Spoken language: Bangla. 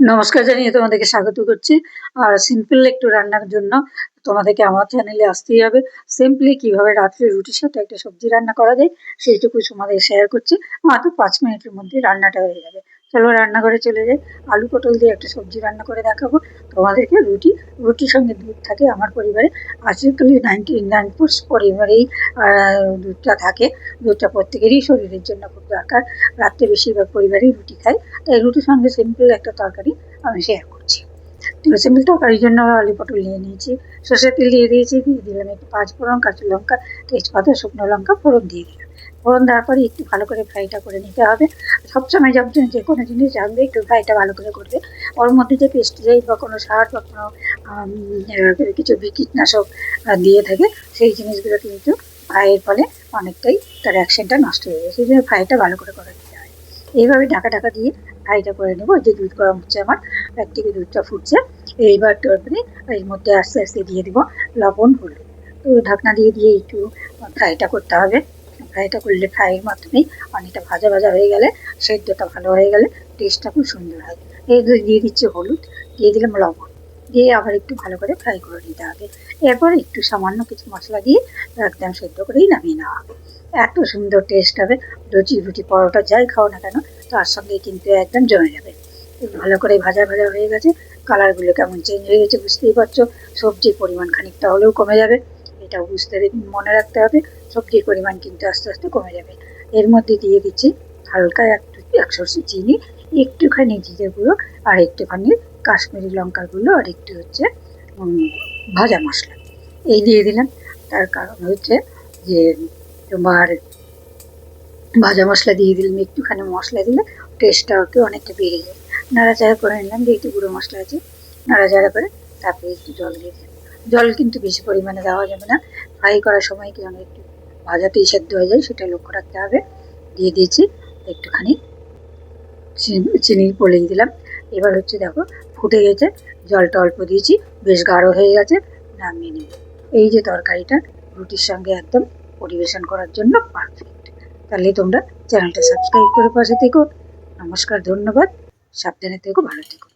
নমস্কার জানিয়ে তোমাদেরকে স্বাগত করছি। আর সিম্পল একটু রান্নার জন্য তোমাদেরকে আমার চ্যানেলে আসতেই হবে। সিম্পলি কীভাবে রাত্রে রুটির সাথে একটা সবজি রান্না করা যায় সেইটুকু তোমাদের শেয়ার করছি। মাত্র পাঁচ মিনিটের মধ্যে রান্নাটা হয়ে যাবে। চলো রান্নাঘরে চলে যাই। আলু পটল দিয়ে একটা সবজি রান্না করে দেখাবো। তোমাদেরকে রুটি, রুটির সঙ্গে দুধ থাকে আমার পরিবারে। আজকালি নাইনটি নাইন পরিবারেই দুধটা থাকে। দুধটা প্রত্যেকেরই শরীরের জন্য খুব দরকার। রাত্রে বেশিরভাগ পরিবারেই রুটি খায়। তাই রুটির সঙ্গে সিম্পল একটা তরকারি আমি শেয়ার করছি। সিম্পল তরকারির জন্য আলু পটল নিয়ে নিয়েছি। সর্ষের তেল দিয়ে দিয়েছি, দিয়ে দিলাম একটু পাঁচ ফোড়ন, কাঁচা লঙ্কা, তেজপাতা, শুকনো লঙ্কা, ফোড়ন দিয়ে দিলাম। ফোড়ন দেওয়ার পরে একটু ভালো করে ফ্রাইটা করে নিতে হবে। সবসময় যখন যে কোনো জিনিস জানবে একটু ফ্রাইটা ভালো করে করবে। ওর মধ্যে যে পেস্টিসাইড বা কোনো সার বা কোনো কিছু কীটনাশক দিয়ে থাকে, সেই জিনিসগুলো কিন্তু ফ্রাইয়ের ফলে অনেকটাই তার অ্যাকশনটা নষ্ট হয়ে যায়। সেই জন্য ফ্রাইটা ভালো করে করে নিতে হয়। এইভাবে ঢাকা ঢাকা দিয়ে ফ্রাইটা করে নেব। যে দুধ গরম হচ্ছে আমার, এক থেকে দুধটা ফুটছে। এইবার তারপরে এর মধ্যে আস্তে আস্তে দিয়ে দেবো লবণ, হলুদ। তো ঢাকনা দিয়ে দিয়ে একটু ফ্রাইটা করতে হবে। ফ্রাইটা করলে ফ্রাইয়ের মাধ্যমেই অনেকটা ভাজা ভাজা হয়ে গেলে, সেদ্ধটা ভালো হয়ে গেলে টেস্টটা খুব সুন্দর হয়। এই দিয়ে দিচ্ছি হলুদ, দিয়ে দিলাম লবণ, দিয়ে আবার একটু ভালো করে ফ্রাই করে নিতে হবে। এরপর একটু সামান্য কিছু মশলা দিয়ে একদম সেদ্ধ করেই নামিয়ে নেওয়া হবে। এত সুন্দর টেস্ট হবে, লুচি রুটি পরোটা যাই খাও না কেন, তার সঙ্গে কিন্তু একদম জমে যাবে। ভালো করে ভাজা ভাজা হয়ে গেছে কালারগুলো কেমন চেঞ্জ হয়ে গেছে বুঝতেই পারছ, সবজির পরিমাণ খানিকটা হলেও কমে যাবে। এটাও বুঝতে মনে রাখতে হবে সবজির পরিমাণ কিন্তু আস্তে আস্তে কমে যাবে। এর মধ্যে দিয়ে দিচ্ছি হালকা একটু একশো চিনি, একটুখানি জিরে গুঁড়ো, আর একটুখানি কাশ্মীরি লঙ্কার গুঁড়ো, আর একটু হচ্ছে ভাজা মশলা। এই দিয়ে দিলাম। তার কারণ হচ্ছে যে তোমার ভাজা মশলা দিয়ে দিলাম, একটুখানি মশলা দিলে টেস্টটা একটু অনেকটা বেড়ে যায়। নাড়াচাড়া করে নিলাম যে একটু গুঁড়ো মশলা আছে, নাড়াচাড়া করে তারপরে একটু জল দিয়ে দিলাম। জল কিন্তু বেশি পরিমাণে দেওয়া যাবে না। ফ্রাই করার সময় কি অনেক একটু ভাজাতেই সেদ্ধ হয়ে যায় সেটা লক্ষ্য রাখতে হবে। দিয়ে দিয়েছি একটুখানি চিনি- পলিয়ে দিলাম। এবার হচ্ছে দেখো ফুটে গেছে, জলটা অল্প দিয়েছি, বেশ গাঢ় হয়ে গেছে, নামিয়ে নিব। এই যে তরকারিটা রুটির সঙ্গে একদম পরিবেশন করার জন্য পারফেক্ট তাহলে তোমরা চ্যানেলটা সাবস্ক্রাইব করে পাশে থেকো। নমস্কার, ধন্যবাদ। সাবধানে থেকো, ভালো থেকো।